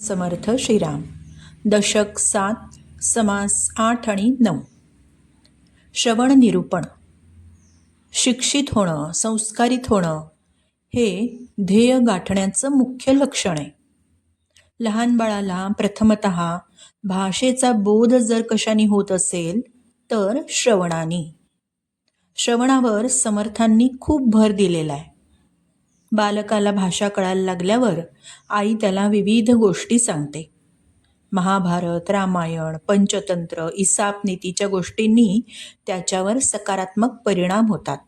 समर्थ श्रीराम. दशक सात समास आठ आणि नऊ. श्रवण निरूपण. शिक्षित होणं संस्कारित होणं हे ध्येय गाठण्याचं मुख्य लक्षण आहे. लहान बाळाला प्रथमत भाषेचा बोध जर कशाने होत असेल तर श्रवणाने. श्रवणावर समर्थांनी खूप भर दिलेला आहे. बालकाला भाषा कळायला लागल्यावर आई त्याला विविध गोष्टी सांगते. महाभारत रामायण पंचतंत्र इसाप नीतीच्या गोष्टींनी त्याच्यावर सकारात्मक परिणाम होतात.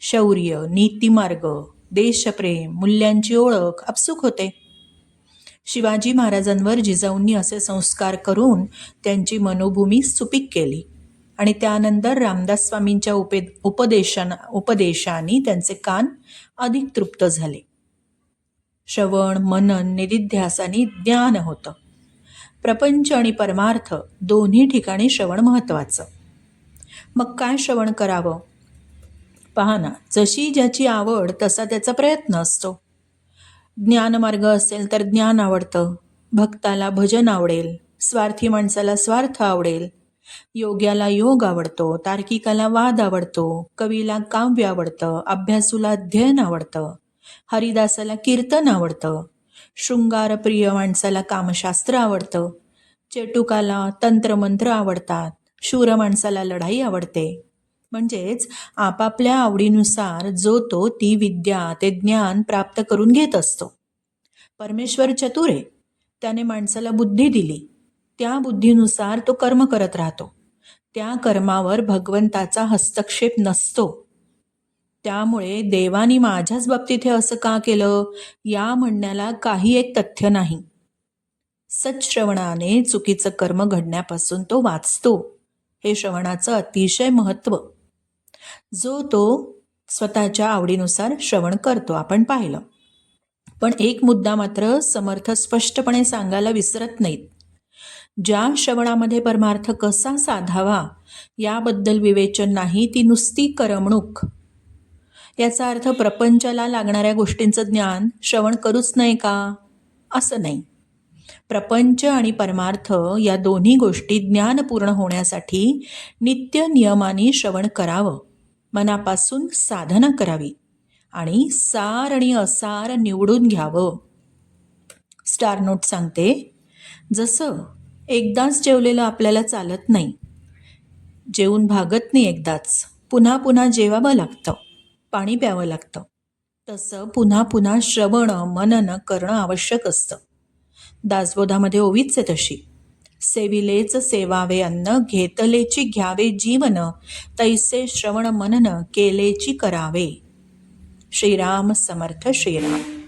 शौर्य नीतिमार्ग देशप्रेम मूल्यांची ओळख आपसूक होते. शिवाजी महाराजांवर जिजाऊंनी असे संस्कार करून त्यांची मनोभूमी सुपीक केली. आणि त्यानंतर रामदास स्वामींच्या उपे उपदेशान उपदेशाने त्यांचे कान अधिक तृप्त झाले. श्रवण मनन निधिध्यासाने ज्ञान होतं. प्रपंच आणि परमार्थ दोन्ही ठिकाणी श्रवण महत्त्वाचं. मग काय श्रवण करावं? पहा ना जशी ज्याची आवड तसा त्याचा प्रयत्न असतो. ज्ञानमार्ग असेल तर ज्ञान आवडतं. भक्ताला भजन आवडेल. स्वार्थी माणसाला स्वार्थ आवडेल. योग्याला योग आवडतो तार्किकाला वाद आवडतो कवीला काव्य आवडतं अभ्यासूला अध्ययन आवडतं हरिदासाला कीर्तन आवडतं शृंगारप्रिय माणसाला कामशास्त्र आवडतं चेटुकाला तंत्रमंत्र आवडतात शूर माणसाला लढाई आवडते. म्हणजेच आपापल्या आवडीनुसार जो तो ती विद्या ते ज्ञान प्राप्त करून घेत असतो. परमेश्वर चतुर आहे त्याने माणसाला बुद्धी दिली. त्या बुद्धीनुसार तो कर्म करत राहतो. त्या कर्मावर भगवंताचा हस्तक्षेप नसतो. त्यामुळे देवानी माझ्याच बाबतीत हे असं का केलं? या म्हणण्याला काही एक तथ्य नाही. सच्श्रवणाने चुकीचं कर्म घडण्यापासून तो वाचतो. हे श्रवणाचं अतिशय महत्त्व. जो तो स्वतःच्या आवडीनुसार श्रवण करतो आपण पाहिलं. पण एक मुद्दा मात्र समर्थ स्पष्टपणे सांगायला विसरत नाहीत. ज्या श्रवणामध्ये परमार्थ कसा साधावा याबद्दल विवेचन नाही ती नुसती करमणूक. याचा अर्थ प्रपंचाला लागणाऱ्या गोष्टींचं ज्ञान श्रवण करूच नाही का? असं नाही. प्रपंच आणि परमार्थ या दोन्ही गोष्टी ज्ञानपूर्ण होण्यासाठी नित्य नियमाने श्रवण करावं. मनापासून साधना करावी आणि सार आणि असार निवडून घ्यावं. स्टार नोट सांगते जसं एकदाच जेवलेलं आपल्याला चालत नाही. जेवून भागत नाही एकदाच. पुन्हा पुन्हा जेवावं लागतं. पाणी प्यावं लागतं. तसं पुन्हा पुन्हा श्रवण मनन करणं आवश्यक असतं. दासबोधामध्ये ओवीच आहे तशी. सेविलेच सेवावे अन्न घेतलेची घ्यावे जीवन तैसे श्रवण मनन केलेची करावे. श्रीराम समर्थ श्रीराम.